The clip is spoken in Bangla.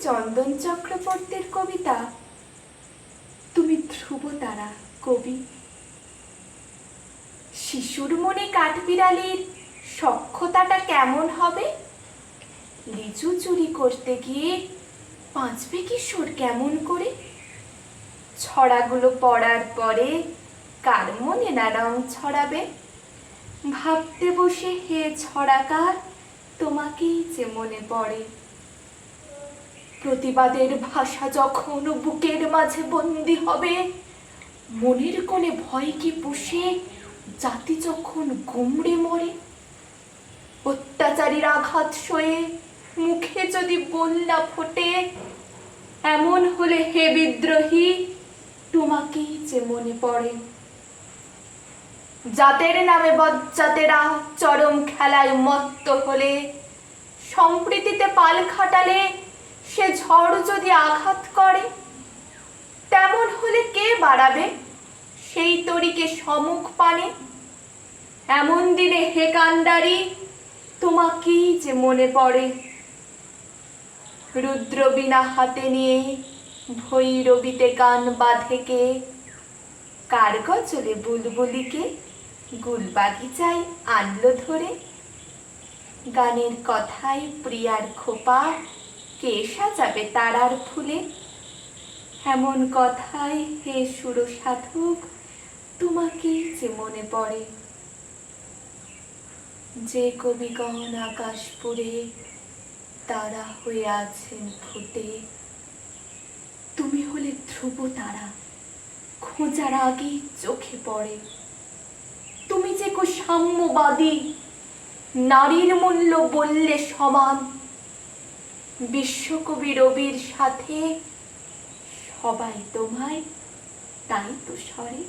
চন্দন চক্রবর্তীর কবিতা। তুমি ধ্রুব তারা কবি। শিশুর মনে কাঠবিড়ালির সক্ষতাটা কেমন হবে? লিচু চুরি করতে গিয়ে পাঁচবে কিশোর কেমন করে? ছড়াগুলো পড়ার পরে কার মনে না ছড়াবে? ভাবতে বসে হে ছড়াকার, তোমাকেই যে মনে পড়ে। প্রতিবাদের ভাষা যখন বুকের মাঝে বন্দি হবে, মনের কোণে ভয়কে পুষে? জাতি যখন গুমড়ে মরে, অত্যাচারীর আঘাত সয়ে মুখে যদি বন্যা ফোটে, এমন হলে হে বিদ্রোহী, তোমাকেই যে মনে পড়ে। জাতের নামে বজ্জাতেরা চরম খেলায় মত্ত হলে, সম্প্রীতিতে পাল খাটালে যদি আঘাত করে, তেমন হলে কে বাড়াবে? সেই তরিকে সমুখ পানে। এমন দিনে হে কান্ডারি, তোমাকেই যে মনে পড়ে। রুদ্রবীণা হাতে নিয়ে ভৈরবীতে গান বাঁধে কে? কার গজলে বুলবুলিকে গুলবাগিচায় আনলো ধরে? গানের কথায় প্রিয়ার খোপা কে সাজাবে তারার ফুলে? এমন কথায় হে সুর সাধক তোমাকেই যে মনে পড়ে। যে কবিগণ আকাশপুরে তারা হয়ে আছেন ফুটে তুমি হলে ধ্রুব তারা, খোঁজার আগেই চোখে পড়ে। তুমি যে কো সাম্যবাদী নারীর মূল্য বললে সমান বিশ্বকবি রবির সাথে সবাই তোমায় তাই তো স্বরে